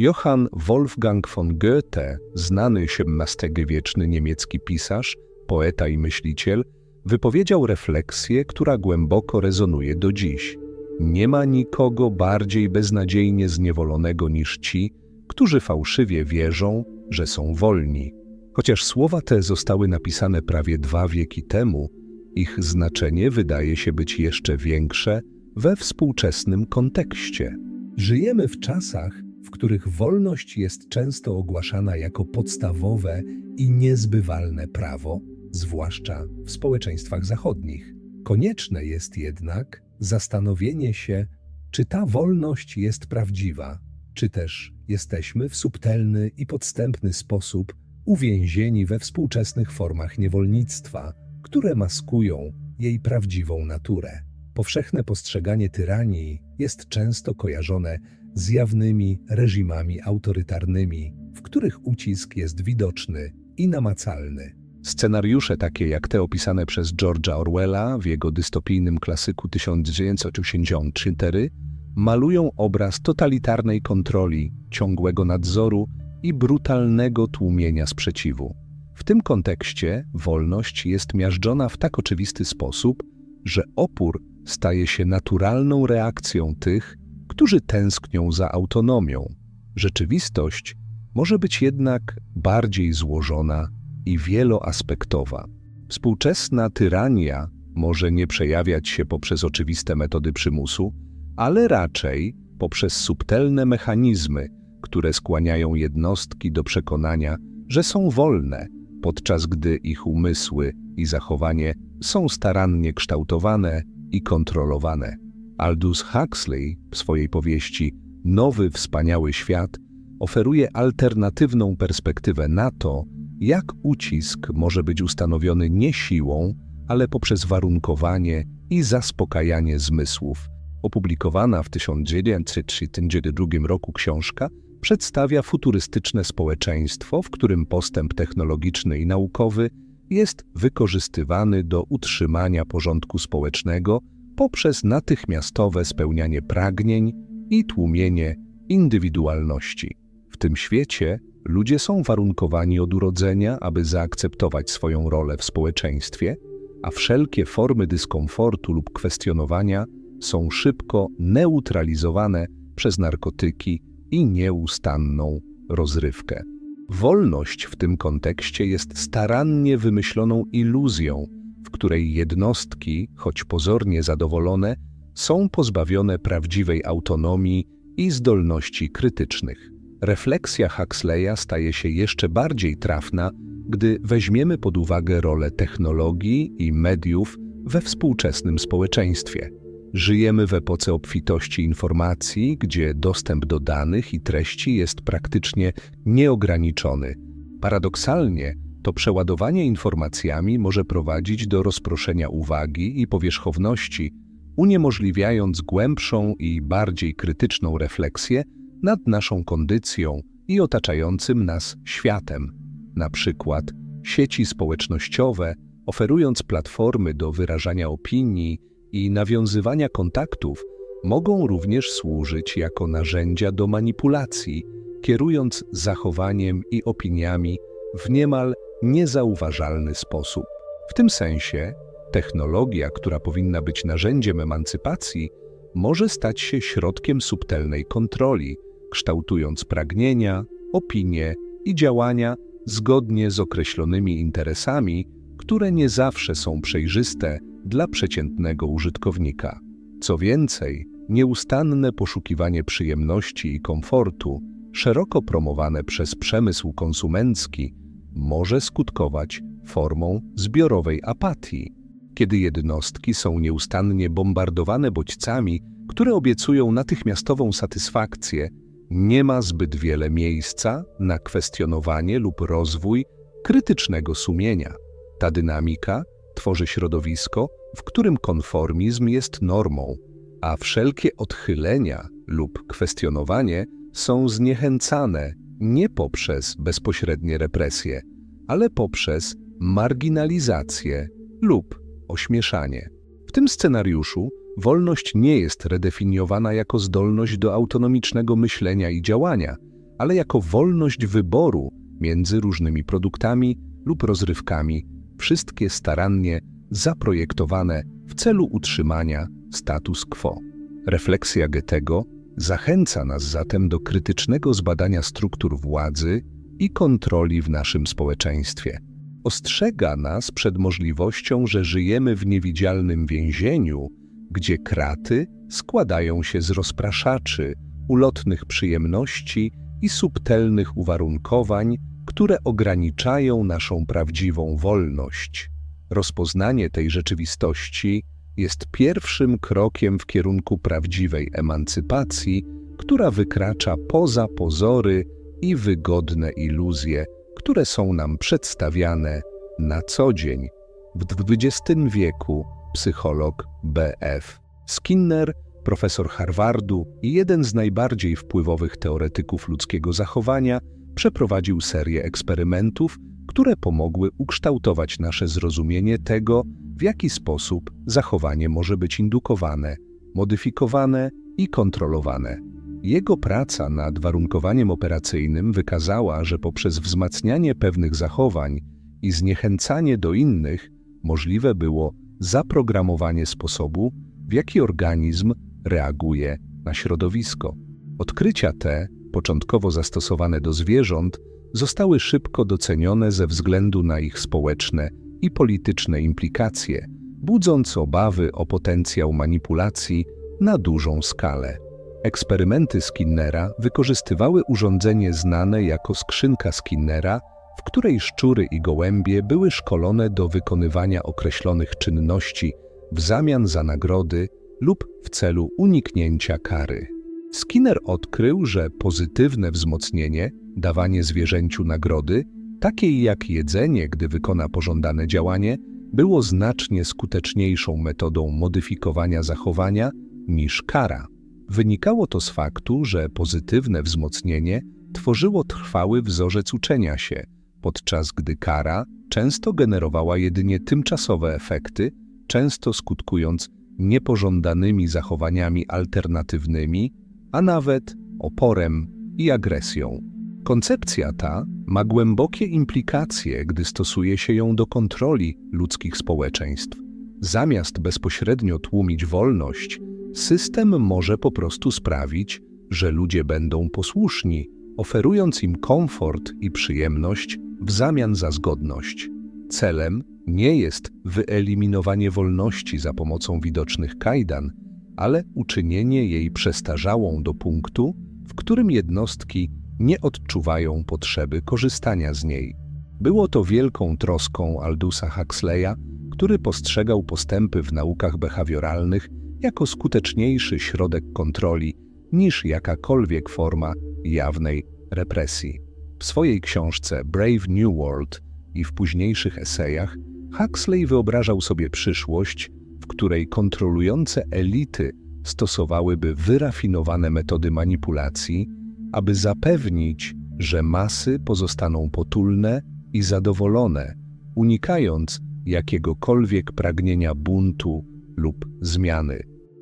Johann Wolfgang von Goethe, znany XVII-wieczny niemiecki pisarz, poeta i myśliciel, wypowiedział refleksję, która głęboko rezonuje do dziś. Nie ma nikogo bardziej beznadziejnie zniewolonego niż ci, którzy fałszywie wierzą, że są wolni. Chociaż słowa te zostały napisane prawie dwa wieki temu, ich znaczenie wydaje się być jeszcze większe we współczesnym kontekście. Żyjemy w czasach, w których wolność jest często ogłaszana jako podstawowe i niezbywalne prawo, zwłaszcza w społeczeństwach zachodnich. Konieczne jest jednak zastanowienie się, czy ta wolność jest prawdziwa, czy też jesteśmy w subtelny i podstępny sposób uwięzieni we współczesnych formach niewolnictwa, które maskują jej prawdziwą naturę. Powszechne postrzeganie tyranii jest często kojarzone z jawnymi reżimami autorytarnymi, w których ucisk jest widoczny i namacalny. Scenariusze takie jak te opisane przez George'a Orwella w jego dystopijnym klasyku 1984 malują obraz totalitarnej kontroli, ciągłego nadzoru i brutalnego tłumienia sprzeciwu. W tym kontekście wolność jest miażdżona w tak oczywisty sposób, że opór staje się naturalną reakcją tych, którzy tęsknią za autonomią. Rzeczywistość może być jednak bardziej złożona i wieloaspektowa. Współczesna tyrania może nie przejawiać się poprzez oczywiste metody przymusu, ale raczej poprzez subtelne mechanizmy, które skłaniają jednostki do przekonania, że są wolne, podczas gdy ich umysły i zachowanie są starannie kształtowane i kontrolowane. Aldous Huxley w swojej powieści Nowy Wspaniały Świat oferuje alternatywną perspektywę na to, jak ucisk może być ustanowiony nie siłą, ale poprzez warunkowanie i zaspokajanie zmysłów. Opublikowana w 1932 roku książka przedstawia futurystyczne społeczeństwo, w którym postęp technologiczny i naukowy jest wykorzystywany do utrzymania porządku społecznego poprzez natychmiastowe spełnianie pragnień i tłumienie indywidualności. W tym świecie ludzie są warunkowani od urodzenia, aby zaakceptować swoją rolę w społeczeństwie, a wszelkie formy dyskomfortu lub kwestionowania są szybko neutralizowane przez narkotyki i nieustanną rozrywkę. Wolność w tym kontekście jest starannie wymyśloną iluzją, której jednostki, choć pozornie zadowolone, są pozbawione prawdziwej autonomii i zdolności krytycznych. Refleksja Huxleya staje się jeszcze bardziej trafna, gdy weźmiemy pod uwagę rolę technologii i mediów we współczesnym społeczeństwie. Żyjemy w epoce obfitości informacji, gdzie dostęp do danych i treści jest praktycznie nieograniczony. Paradoksalnie, to przeładowanie informacjami może prowadzić do rozproszenia uwagi i powierzchowności, uniemożliwiając głębszą i bardziej krytyczną refleksję nad naszą kondycją i otaczającym nas światem. Na przykład sieci społecznościowe, oferując platformy do wyrażania opinii i nawiązywania kontaktów, mogą również służyć jako narzędzia do manipulacji, kierując zachowaniem i opiniami w niemal niezauważalny sposób. W tym sensie technologia, która powinna być narzędziem emancypacji, może stać się środkiem subtelnej kontroli, kształtując pragnienia, opinie i działania zgodnie z określonymi interesami, które nie zawsze są przejrzyste dla przeciętnego użytkownika. Co więcej, nieustanne poszukiwanie przyjemności i komfortu, szeroko promowane przez przemysł konsumencki, może skutkować formą zbiorowej apatii, kiedy jednostki są nieustannie bombardowane bodźcami, które obiecują natychmiastową satysfakcję, nie ma zbyt wiele miejsca na kwestionowanie lub rozwój krytycznego sumienia. Ta dynamika tworzy środowisko, w którym konformizm jest normą, a wszelkie odchylenia lub kwestionowanie są zniechęcane nie poprzez bezpośrednie represje, ale poprzez marginalizację lub ośmieszanie. W tym scenariuszu wolność nie jest redefiniowana jako zdolność do autonomicznego myślenia i działania, ale jako wolność wyboru między różnymi produktami lub rozrywkami, wszystkie starannie zaprojektowane w celu utrzymania status quo. Refleksja Goethego zachęca nas zatem do krytycznego zbadania struktur władzy i kontroli w naszym społeczeństwie. Ostrzega nas przed możliwością, że żyjemy w niewidzialnym więzieniu, gdzie kraty składają się z rozpraszaczy, ulotnych przyjemności i subtelnych uwarunkowań, które ograniczają naszą prawdziwą wolność. Rozpoznanie tej rzeczywistości jest pierwszym krokiem w kierunku prawdziwej emancypacji, która wykracza poza pozory i wygodne iluzje, które są nam przedstawiane na co dzień. W XX wieku psycholog B.F. Skinner, profesor Harvardu i jeden z najbardziej wpływowych teoretyków ludzkiego zachowania, przeprowadził serię eksperymentów, które pomogły ukształtować nasze zrozumienie tego, w jaki sposób zachowanie może być indukowane, modyfikowane i kontrolowane. Jego praca nad warunkowaniem operacyjnym wykazała, że poprzez wzmacnianie pewnych zachowań i zniechęcanie do innych możliwe było zaprogramowanie sposobu, w jaki organizm reaguje na środowisko. Odkrycia te, początkowo zastosowane do zwierząt, zostały szybko docenione ze względu na ich społeczne i polityczne implikacje, budząc obawy o potencjał manipulacji na dużą skalę. Eksperymenty Skinnera wykorzystywały urządzenie znane jako skrzynka Skinnera, w której szczury i gołębie były szkolone do wykonywania określonych czynności w zamian za nagrody lub w celu uniknięcia kary. Skinner odkrył, że pozytywne wzmocnienie, dawanie zwierzęciu nagrody, takiej jak jedzenie, gdy wykona pożądane działanie, było znacznie skuteczniejszą metodą modyfikowania zachowania niż kara. Wynikało to z faktu, że pozytywne wzmocnienie tworzyło trwały wzorzec uczenia się, podczas gdy kara często generowała jedynie tymczasowe efekty, często skutkując niepożądanymi zachowaniami alternatywnymi, a nawet oporem i agresją. Koncepcja ta ma głębokie implikacje, gdy stosuje się ją do kontroli ludzkich społeczeństw. Zamiast bezpośrednio tłumić wolność, system może po prostu sprawić, że ludzie będą posłuszni, oferując im komfort i przyjemność w zamian za zgodność. Celem nie jest wyeliminowanie wolności za pomocą widocznych kajdan, ale uczynienie jej przestarzałą do punktu, w którym jednostki nie odczuwają potrzeby korzystania z niej. Było to wielką troską Aldusa Huxleya, który postrzegał postępy w naukach behawioralnych jako skuteczniejszy środek kontroli niż jakakolwiek forma jawnej represji. W swojej książce Brave New World i w późniejszych esejach Huxley wyobrażał sobie przyszłość, której kontrolujące elity stosowałyby wyrafinowane metody manipulacji, aby zapewnić, że masy pozostaną potulne i zadowolone, unikając jakiegokolwiek pragnienia buntu lub zmiany.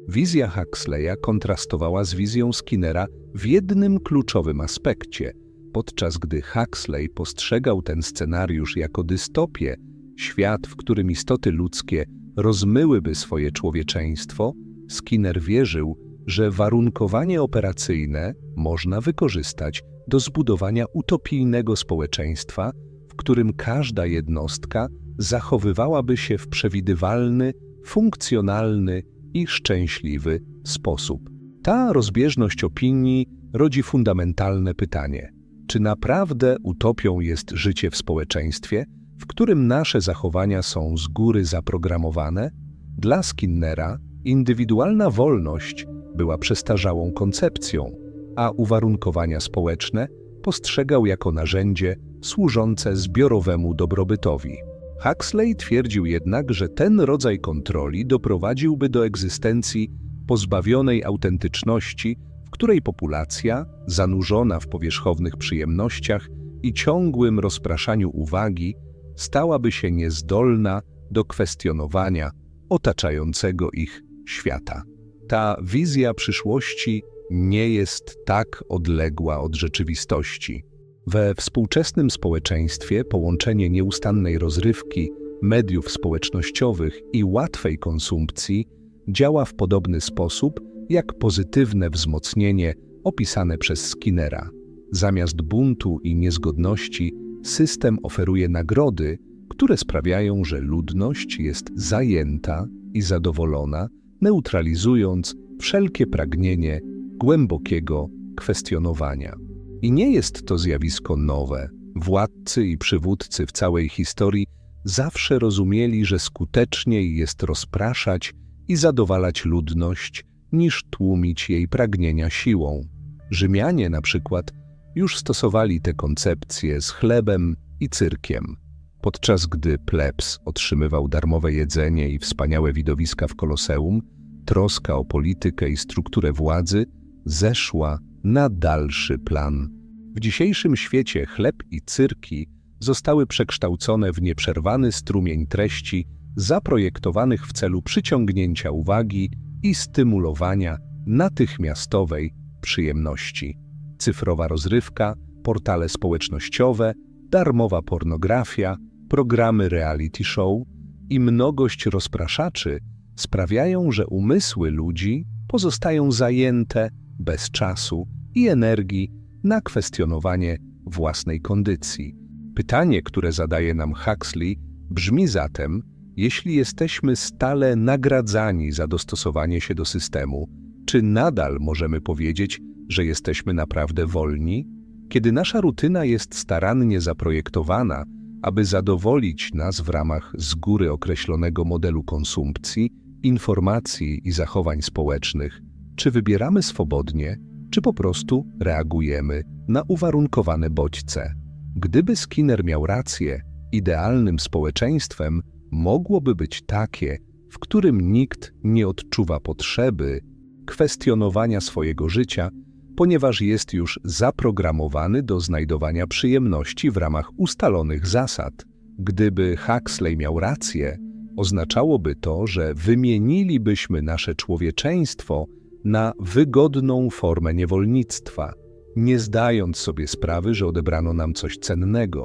Wizja Huxleya kontrastowała z wizją Skinnera w jednym kluczowym aspekcie. Podczas gdy Huxley postrzegał ten scenariusz jako dystopię, świat, w którym istoty ludzkie rozmyłyby swoje człowieczeństwo, Skinner wierzył, że warunkowanie operacyjne można wykorzystać do zbudowania utopijnego społeczeństwa, w którym każda jednostka zachowywałaby się w przewidywalny, funkcjonalny i szczęśliwy sposób. Ta rozbieżność opinii rodzi fundamentalne pytanie: czy naprawdę utopią jest życie w społeczeństwie, w którym nasze zachowania są z góry zaprogramowane? Dla Skinnera indywidualna wolność była przestarzałą koncepcją, a uwarunkowania społeczne postrzegał jako narzędzie służące zbiorowemu dobrobytowi. Huxley twierdził jednak, że ten rodzaj kontroli doprowadziłby do egzystencji pozbawionej autentyczności, w której populacja, zanurzona w powierzchownych przyjemnościach i ciągłym rozpraszaniu uwagi, stałaby się niezdolna do kwestionowania otaczającego ich świata. Ta wizja przyszłości nie jest tak odległa od rzeczywistości. We współczesnym społeczeństwie połączenie nieustannej rozrywki, mediów społecznościowych i łatwej konsumpcji działa w podobny sposób jak pozytywne wzmocnienie opisane przez Skinnera. Zamiast buntu i niezgodności, system oferuje nagrody, które sprawiają, że ludność jest zajęta i zadowolona, neutralizując wszelkie pragnienie głębokiego kwestionowania. I nie jest to zjawisko nowe. Władcy i przywódcy w całej historii zawsze rozumieli, że skuteczniej jest rozpraszać i zadowalać ludność, niż tłumić jej pragnienia siłą. Rzymianie na przykład już stosowali te koncepcje z chlebem i cyrkiem. Podczas gdy plebs otrzymywał darmowe jedzenie i wspaniałe widowiska w koloseum, troska o politykę i strukturę władzy zeszła na dalszy plan. W dzisiejszym świecie chleb i cyrki zostały przekształcone w nieprzerwany strumień treści zaprojektowanych w celu przyciągnięcia uwagi i stymulowania natychmiastowej przyjemności. Cyfrowa rozrywka, portale społecznościowe, darmowa pornografia, programy reality show i mnogość rozpraszaczy sprawiają, że umysły ludzi pozostają zajęte bez czasu i energii na kwestionowanie własnej kondycji. Pytanie, które zadaje nam Huxley, brzmi zatem, jeśli jesteśmy stale nagradzani za dostosowanie się do systemu, czy nadal możemy powiedzieć, że jesteśmy naprawdę wolni? Kiedy nasza rutyna jest starannie zaprojektowana, aby zadowolić nas w ramach z góry określonego modelu konsumpcji, informacji i zachowań społecznych, czy wybieramy swobodnie, czy po prostu reagujemy na uwarunkowane bodźce. Gdyby Skinner miał rację, idealnym społeczeństwem mogłoby być takie, w którym nikt nie odczuwa potrzeby kwestionowania swojego życia, ponieważ jest już zaprogramowany do znajdowania przyjemności w ramach ustalonych zasad. Gdyby Huxley miał rację, oznaczałoby to, że wymienilibyśmy nasze człowieczeństwo na wygodną formę niewolnictwa, nie zdając sobie sprawy, że odebrano nam coś cennego.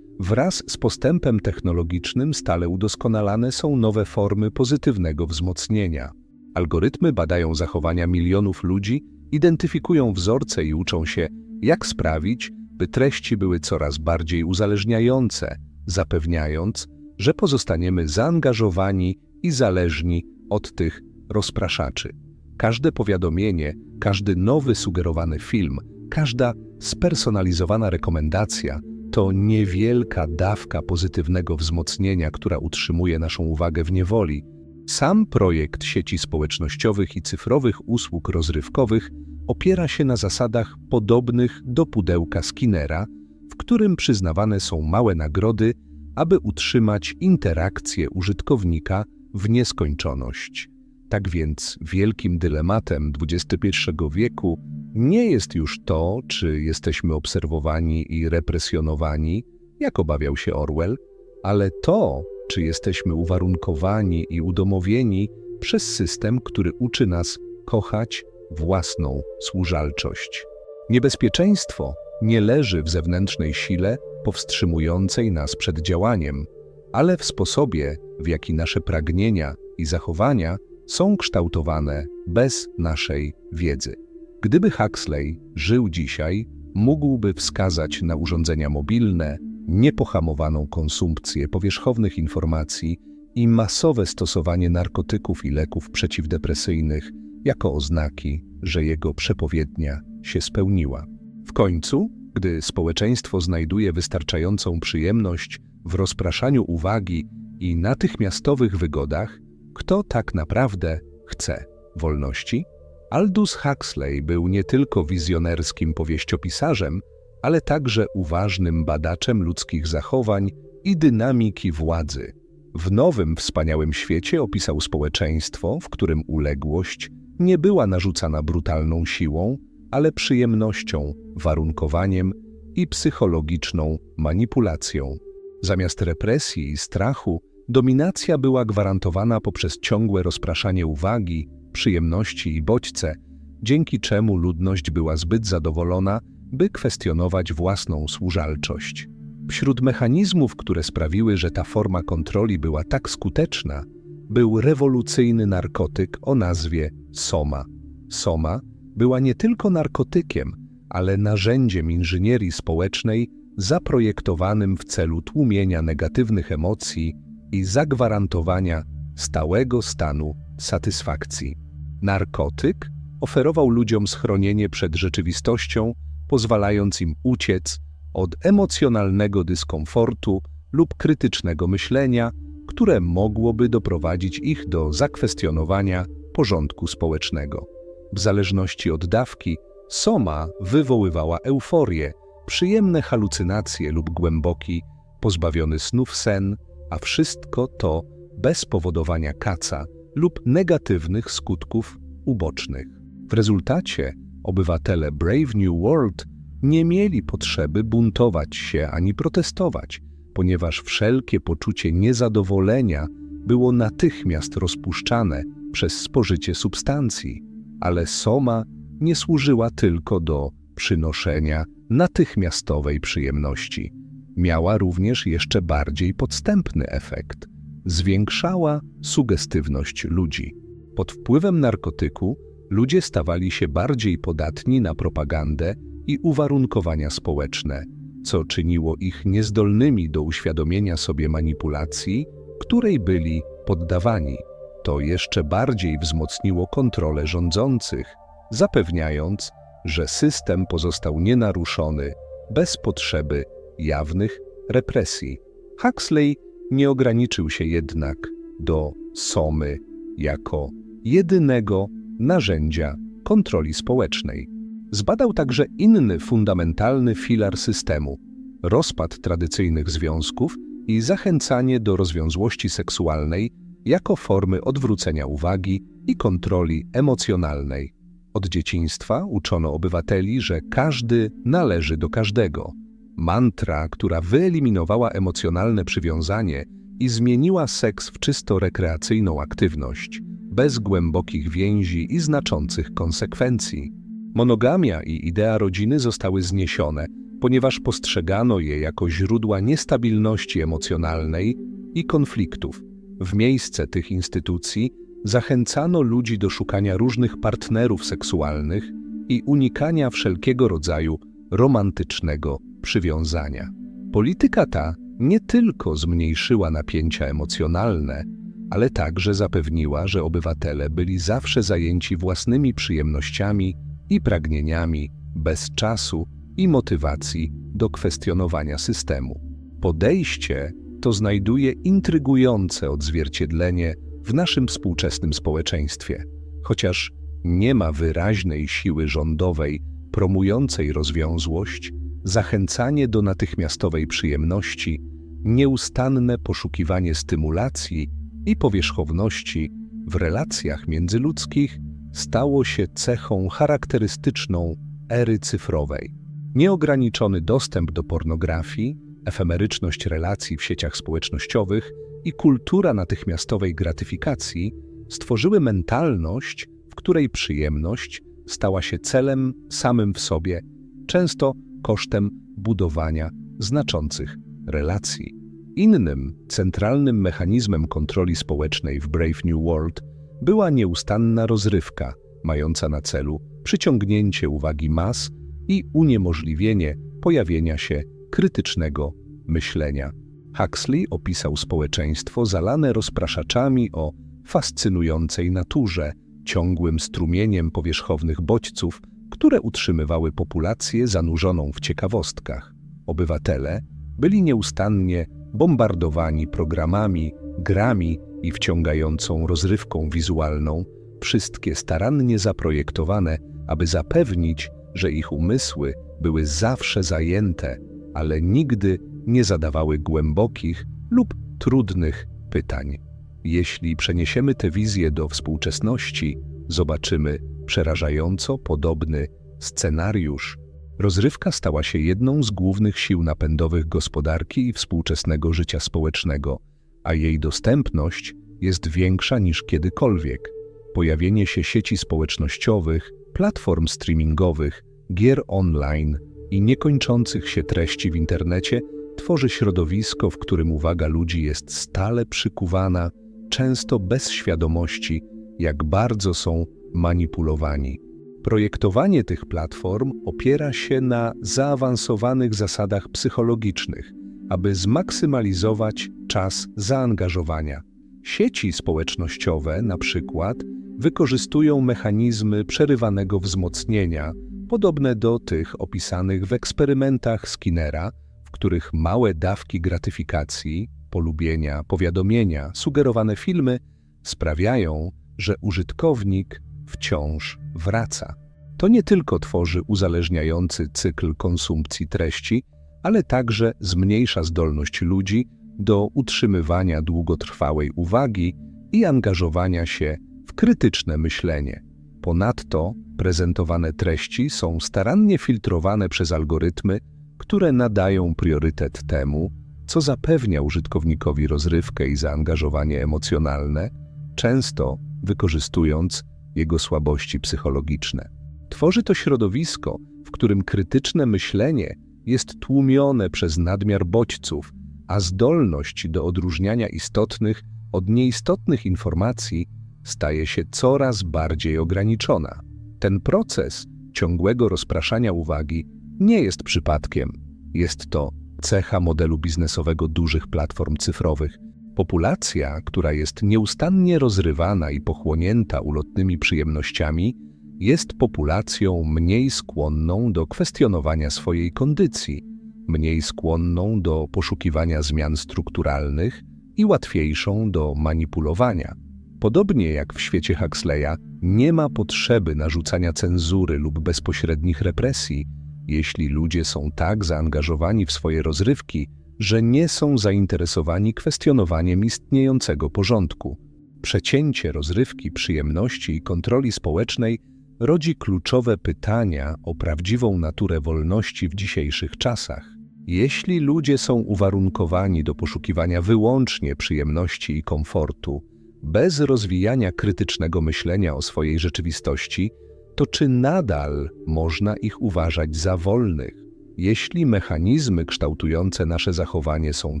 Wraz z postępem technologicznym stale udoskonalane są nowe formy pozytywnego wzmocnienia. Algorytmy badają zachowania milionów ludzi, identyfikują wzorce i uczą się, jak sprawić, by treści były coraz bardziej uzależniające, zapewniając, że pozostaniemy zaangażowani i zależni od tych rozpraszaczy. Każde powiadomienie, każdy nowy sugerowany film, każda spersonalizowana rekomendacja to niewielka dawka pozytywnego wzmocnienia, która utrzymuje naszą uwagę w niewoli. Sam projekt sieci społecznościowych i cyfrowych usług rozrywkowych opiera się na zasadach podobnych do pudełka Skinnera, w którym przyznawane są małe nagrody, aby utrzymać interakcję użytkownika w nieskończoność. Tak więc wielkim dylematem XXI wieku nie jest już to, czy jesteśmy obserwowani i represjonowani, jak obawiał się Orwell, ale to, czy jesteśmy uwarunkowani i udomowieni przez system, który uczy nas kochać własną służalczość. Niebezpieczeństwo nie leży w zewnętrznej sile powstrzymującej nas przed działaniem, ale w sposobie, w jaki nasze pragnienia i zachowania są kształtowane bez naszej wiedzy. Gdyby Huxley żył dzisiaj, mógłby wskazać na urządzenia mobilne, niepohamowaną konsumpcję powierzchownych informacji i masowe stosowanie narkotyków i leków przeciwdepresyjnych jako oznaki, że jego przepowiednia się spełniła. W końcu, gdy społeczeństwo znajduje wystarczającą przyjemność w rozpraszaniu uwagi i natychmiastowych wygodach, kto tak naprawdę chce wolności? Aldous Huxley był nie tylko wizjonerskim powieściopisarzem, ale także uważnym badaczem ludzkich zachowań i dynamiki władzy. W nowym, wspaniałym świecie opisał społeczeństwo, w którym uległość nie była narzucana brutalną siłą, ale przyjemnością, warunkowaniem i psychologiczną manipulacją. Zamiast represji i strachu, dominacja była gwarantowana poprzez ciągłe rozpraszanie uwagi, przyjemności i bodźce, dzięki czemu ludność była zbyt zadowolona, by kwestionować własną służalczość. Wśród mechanizmów, które sprawiły, że ta forma kontroli była tak skuteczna, był rewolucyjny narkotyk o nazwie Soma. Soma była nie tylko narkotykiem, ale narzędziem inżynierii społecznej zaprojektowanym w celu tłumienia negatywnych emocji i zagwarantowania stałego stanu satysfakcji. Narkotyk oferował ludziom schronienie przed rzeczywistością, pozwalając im uciec od emocjonalnego dyskomfortu lub krytycznego myślenia, które mogłoby doprowadzić ich do zakwestionowania porządku społecznego. W zależności od dawki, soma wywoływała euforię, przyjemne halucynacje lub głęboki, pozbawiony snów sen, a wszystko to bez powodowania kaca lub negatywnych skutków ubocznych. W rezultacie obywatele Brave New World nie mieli potrzeby buntować się ani protestować, ponieważ wszelkie poczucie niezadowolenia było natychmiast rozpuszczane przez spożycie substancji, ale soma nie służyła tylko do przynoszenia natychmiastowej przyjemności. Miała również jeszcze bardziej podstępny efekt. Zwiększała sugestywność ludzi. Pod wpływem narkotyku ludzie stawali się bardziej podatni na propagandę i uwarunkowania społeczne, co czyniło ich niezdolnymi do uświadomienia sobie manipulacji, której byli poddawani. To jeszcze bardziej wzmocniło kontrolę rządzących, zapewniając, że system pozostał nienaruszony bez potrzeby jawnych represji. Huxley nie ograniczył się jednak do somy jako jedynego narzędzia kontroli społecznej. Zbadał także inny fundamentalny filar systemu rozpad tradycyjnych związków i zachęcanie do rozwiązłości seksualnej jako formy odwrócenia uwagi i kontroli emocjonalnej. Od dzieciństwa uczono obywateli, że każdy należy do każdego. Mantra, która wyeliminowała emocjonalne przywiązanie i zmieniła seks w czysto rekreacyjną aktywność, bez głębokich więzi i znaczących konsekwencji. Monogamia i idea rodziny zostały zniesione, ponieważ postrzegano je jako źródła niestabilności emocjonalnej i konfliktów. W miejsce tych instytucji zachęcano ludzi do szukania różnych partnerów seksualnych i unikania wszelkiego rodzaju romantycznego przywiązania. Polityka ta nie tylko zmniejszyła napięcia emocjonalne, ale także zapewniła, że obywatele byli zawsze zajęci własnymi przyjemnościami i pragnieniami, bez czasu i motywacji do kwestionowania systemu. Podejście to znajduje intrygujące odzwierciedlenie w naszym współczesnym społeczeństwie. Chociaż nie ma wyraźnej siły rządowej promującej rozwiązłość, zachęcanie do natychmiastowej przyjemności, nieustanne poszukiwanie stymulacji i powierzchowności w relacjach międzyludzkich stało się cechą charakterystyczną ery cyfrowej. Nieograniczony dostęp do pornografii, efemeryczność relacji w sieciach społecznościowych i kultura natychmiastowej gratyfikacji stworzyły mentalność, w której przyjemność stała się celem samym w sobie, często kosztem budowania znaczących relacji. Innym, centralnym mechanizmem kontroli społecznej w Brave New World była nieustanna rozrywka, mająca na celu przyciągnięcie uwagi mas i uniemożliwienie pojawienia się krytycznego myślenia. Huxley opisał społeczeństwo zalane rozpraszaczami o fascynującej naturze, ciągłym strumieniem powierzchownych bodźców, które utrzymywały populację zanurzoną w ciekawostkach. Obywatele byli nieustannie bombardowani programami, grami i wciągającą rozrywką wizualną, wszystkie starannie zaprojektowane, aby zapewnić, że ich umysły były zawsze zajęte, ale nigdy nie zadawały głębokich lub trudnych pytań. Jeśli przeniesiemy tę wizję do współczesności, zobaczymy przerażająco podobny scenariusz. Rozrywka stała się jedną z głównych sił napędowych gospodarki i współczesnego życia społecznego, a jej dostępność jest większa niż kiedykolwiek. Pojawienie się sieci społecznościowych platform streamingowych, gier online i niekończących się treści w internecie tworzy środowisko, w którym uwaga ludzi jest stale przykuwana, często bez świadomości, jak bardzo są manipulowani. Projektowanie tych platform opiera się na zaawansowanych zasadach psychologicznych, aby zmaksymalizować czas zaangażowania. Sieci społecznościowe, na przykład, wykorzystują mechanizmy przerywanego wzmocnienia, podobne do tych opisanych w eksperymentach Skinnera, w których małe dawki gratyfikacji, polubienia, powiadomienia, sugerowane filmy sprawiają, że użytkownik wciąż wraca. To nie tylko tworzy uzależniający cykl konsumpcji treści, ale także zmniejsza zdolność ludzi do utrzymywania długotrwałej uwagi i angażowania się w krytyczne myślenie. Ponadto prezentowane treści są starannie filtrowane przez algorytmy, które nadają priorytet temu, co zapewnia użytkownikowi rozrywkę i zaangażowanie emocjonalne, często wykorzystując jego słabości psychologiczne. Tworzy to środowisko, w którym krytyczne myślenie jest tłumione przez nadmiar bodźców, a zdolność do odróżniania istotnych od nieistotnych informacji staje się coraz bardziej ograniczona. Ten proces ciągłego rozpraszania uwagi nie jest przypadkiem. Jest to cecha modelu biznesowego dużych platform cyfrowych. Populacja, która jest nieustannie rozrywana i pochłonięta ulotnymi przyjemnościami, jest populacją mniej skłonną do kwestionowania swojej kondycji, mniej skłonną do poszukiwania zmian strukturalnych i łatwiejszą do manipulowania. Podobnie jak w świecie Huxleya, nie ma potrzeby narzucania cenzury lub bezpośrednich represji, jeśli ludzie są tak zaangażowani w swoje rozrywki, że nie są zainteresowani kwestionowaniem istniejącego porządku. Przecięcie rozrywki, przyjemności i kontroli społecznej rodzi kluczowe pytania o prawdziwą naturę wolności w dzisiejszych czasach. Jeśli ludzie są uwarunkowani do poszukiwania wyłącznie przyjemności i komfortu, bez rozwijania krytycznego myślenia o swojej rzeczywistości, to czy nadal można ich uważać za wolnych? Jeśli mechanizmy kształtujące nasze zachowanie są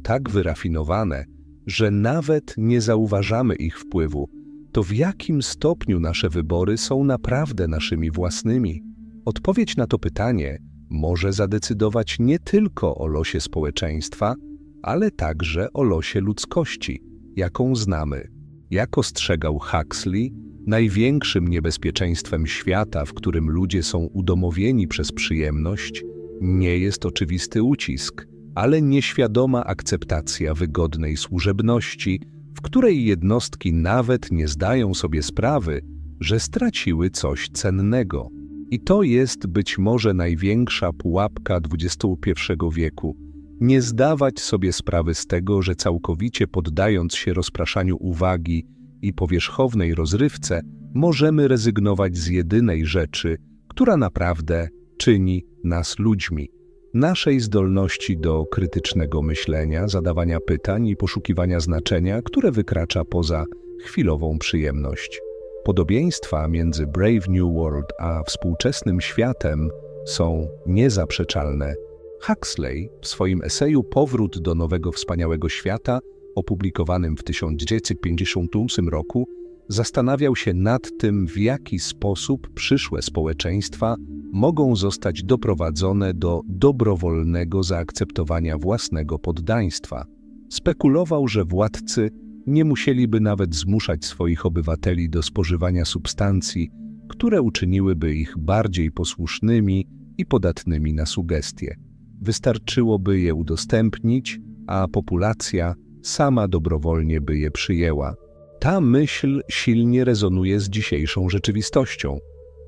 tak wyrafinowane, że nawet nie zauważamy ich wpływu, to w jakim stopniu nasze wybory są naprawdę naszymi własnymi? Odpowiedź na to pytanie może zadecydować nie tylko o losie społeczeństwa, ale także o losie ludzkości, jaką znamy. Jak ostrzegał Huxley, największym niebezpieczeństwem świata, w którym ludzie są udomowieni przez przyjemność, nie jest oczywisty ucisk, ale nieświadoma akceptacja wygodnej służebności, w której jednostki nawet nie zdają sobie sprawy, że straciły coś cennego. I to jest być może największa pułapka XXI wieku. Nie zdawać sobie sprawy z tego, że całkowicie poddając się rozpraszaniu uwagi i powierzchownej rozrywce, możemy rezygnować z jedynej rzeczy, która naprawdę czyni nas ludźmi naszej zdolności do krytycznego myślenia, zadawania pytań i poszukiwania znaczenia, które wykracza poza chwilową przyjemność. Podobieństwa między Brave New World a współczesnym światem są niezaprzeczalne. Huxley w swoim eseju Powrót do nowego wspaniałego świata, opublikowanym w 1958 roku, zastanawiał się nad tym, w jaki sposób przyszłe społeczeństwa mogą zostać doprowadzone do dobrowolnego zaakceptowania własnego poddaństwa. Spekulował, że władcy nie musieliby nawet zmuszać swoich obywateli do spożywania substancji, które uczyniłyby ich bardziej posłusznymi i podatnymi na sugestie. Wystarczyłoby je udostępnić, a populacja sama dobrowolnie by je przyjęła. Ta myśl silnie rezonuje z dzisiejszą rzeczywistością.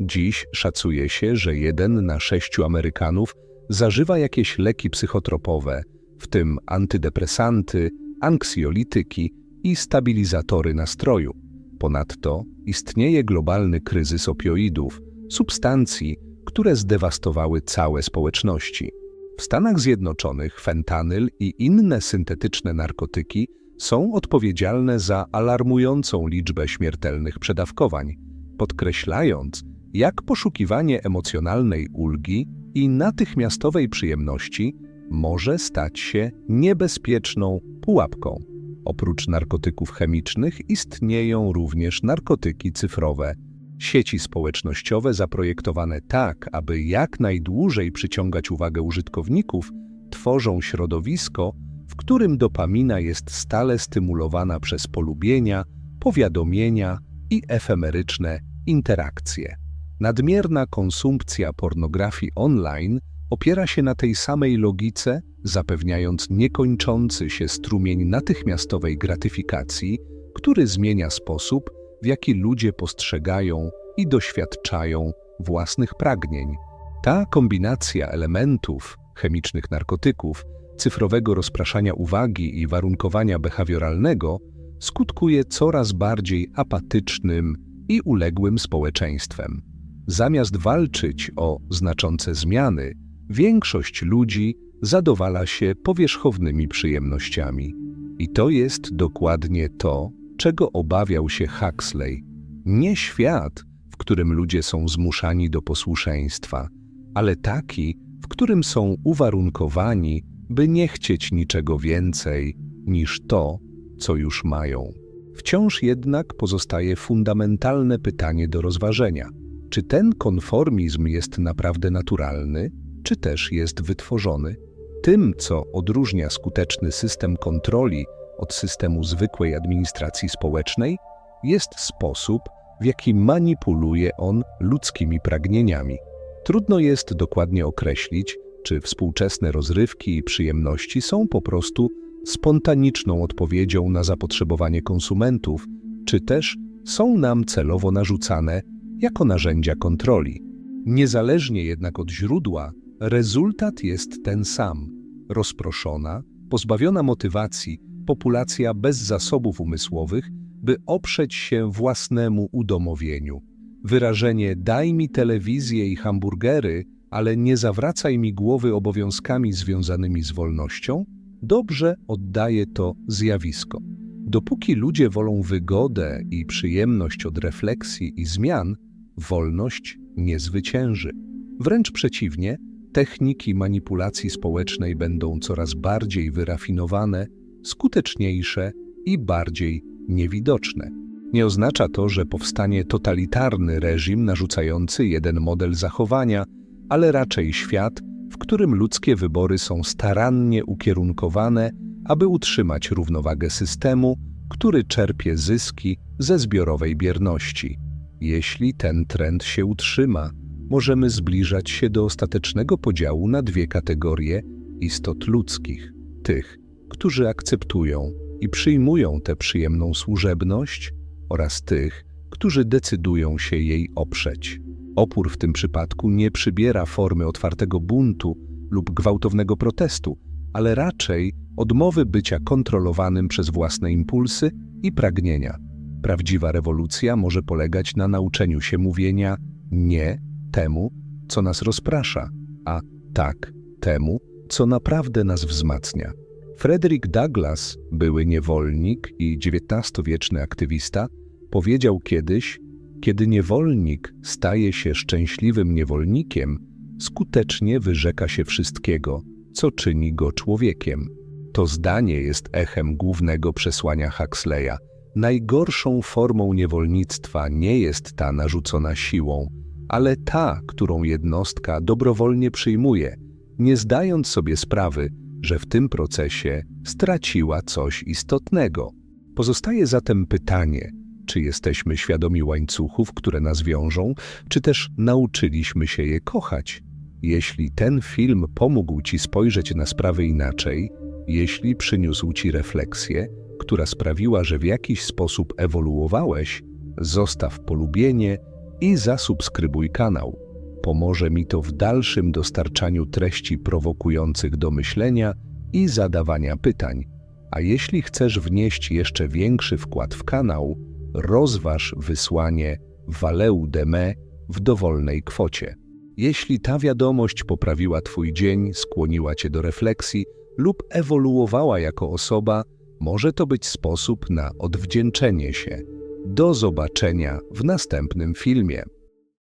Dziś szacuje się, że jeden na sześciu Amerykanów zażywa jakieś leki psychotropowe, w tym antydepresanty, anksjolityki i stabilizatory nastroju. Ponadto istnieje globalny kryzys opioidów, substancji, które zdewastowały całe społeczności. W Stanach Zjednoczonych fentanyl i inne syntetyczne narkotyki są odpowiedzialne za alarmującą liczbę śmiertelnych przedawkowań, podkreślając, jak poszukiwanie emocjonalnej ulgi i natychmiastowej przyjemności może stać się niebezpieczną pułapką. Oprócz narkotyków chemicznych istnieją również narkotyki cyfrowe. Sieci społecznościowe zaprojektowane tak, aby jak najdłużej przyciągać uwagę użytkowników, tworzą środowisko, w którym dopamina jest stale stymulowana przez polubienia, powiadomienia i efemeryczne interakcje. Nadmierna konsumpcja pornografii online opiera się na tej samej logice, zapewniając niekończący się strumień natychmiastowej gratyfikacji, który zmienia sposób, w jaki ludzie postrzegają i doświadczają własnych pragnień. Ta kombinacja elementów, chemicznych narkotyków, cyfrowego rozpraszania uwagi i warunkowania behawioralnego skutkuje coraz bardziej apatycznym i uległym społeczeństwem. Zamiast walczyć o znaczące zmiany, większość ludzi zadowala się powierzchownymi przyjemnościami. I to jest dokładnie to, czego obawiał się Huxley. Nie świat, w którym ludzie są zmuszani do posłuszeństwa, ale taki, w którym są uwarunkowani, by nie chcieć niczego więcej niż to, co już mają. Wciąż jednak pozostaje fundamentalne pytanie do rozważenia: czy ten konformizm jest naprawdę naturalny, czy też jest wytworzony? Tym, co odróżnia skuteczny system kontroli od systemu zwykłej administracji społecznej, jest sposób, w jaki manipuluje on ludzkimi pragnieniami. Trudno jest dokładnie określić, czy współczesne rozrywki i przyjemności są po prostu spontaniczną odpowiedzią na zapotrzebowanie konsumentów, czy też są nam celowo narzucane jako narzędzia kontroli. Niezależnie jednak od źródła, rezultat jest ten sam. Rozproszona, pozbawiona motywacji, populacja bez zasobów umysłowych, by oprzeć się własnemu udomowieniu. Wyrażenie daj mi telewizję i hamburgery, ale nie zawracaj mi głowy obowiązkami związanymi z wolnością, dobrze oddaje to zjawisko. Dopóki ludzie wolą wygodę i przyjemność od refleksji i zmian, wolność nie zwycięży. Wręcz przeciwnie, techniki manipulacji społecznej będą coraz bardziej wyrafinowane, skuteczniejsze i bardziej niewidoczne. Nie oznacza to, że powstanie totalitarny reżim narzucający jeden model zachowania, ale raczej świat, w którym ludzkie wybory są starannie ukierunkowane, aby utrzymać równowagę systemu, który czerpie zyski ze zbiorowej bierności. Jeśli ten trend się utrzyma, możemy zbliżać się do ostatecznego podziału na dwie kategorie istot ludzkich: tych, którzy akceptują i przyjmują tę przyjemną służebność, oraz tych, którzy decydują się jej oprzeć. Opór w tym przypadku nie przybiera formy otwartego buntu lub gwałtownego protestu, ale raczej odmowy bycia kontrolowanym przez własne impulsy i pragnienia. Prawdziwa rewolucja może polegać na nauczeniu się mówienia nie temu, co nas rozprasza, a tak temu, co naprawdę nas wzmacnia. Frederick Douglass, były niewolnik i XIX-wieczny aktywista, powiedział kiedyś, kiedy niewolnik staje się szczęśliwym niewolnikiem, skutecznie wyrzeka się wszystkiego, co czyni go człowiekiem. To zdanie jest echem głównego przesłania Huxleya. Najgorszą formą niewolnictwa nie jest ta narzucona siłą, ale ta, którą jednostka dobrowolnie przyjmuje, nie zdając sobie sprawy, że w tym procesie straciła coś istotnego. Pozostaje zatem pytanie, czy jesteśmy świadomi łańcuchów, które nas wiążą, czy też nauczyliśmy się je kochać? Jeśli ten film pomógł Ci spojrzeć na sprawy inaczej, jeśli przyniósł Ci refleksję, która sprawiła, że w jakiś sposób ewoluowałeś, zostaw polubienie i zasubskrybuj kanał. Pomoże mi to w dalszym dostarczaniu treści prowokujących do myślenia i zadawania pytań. A jeśli chcesz wnieść jeszcze większy wkład w kanał, rozważ wysłanie Valeu de me w dowolnej kwocie. Jeśli ta wiadomość poprawiła Twój dzień, skłoniła Cię do refleksji lub ewoluowała jako osoba, może to być sposób na odwdzięczenie się. Do zobaczenia w następnym filmie.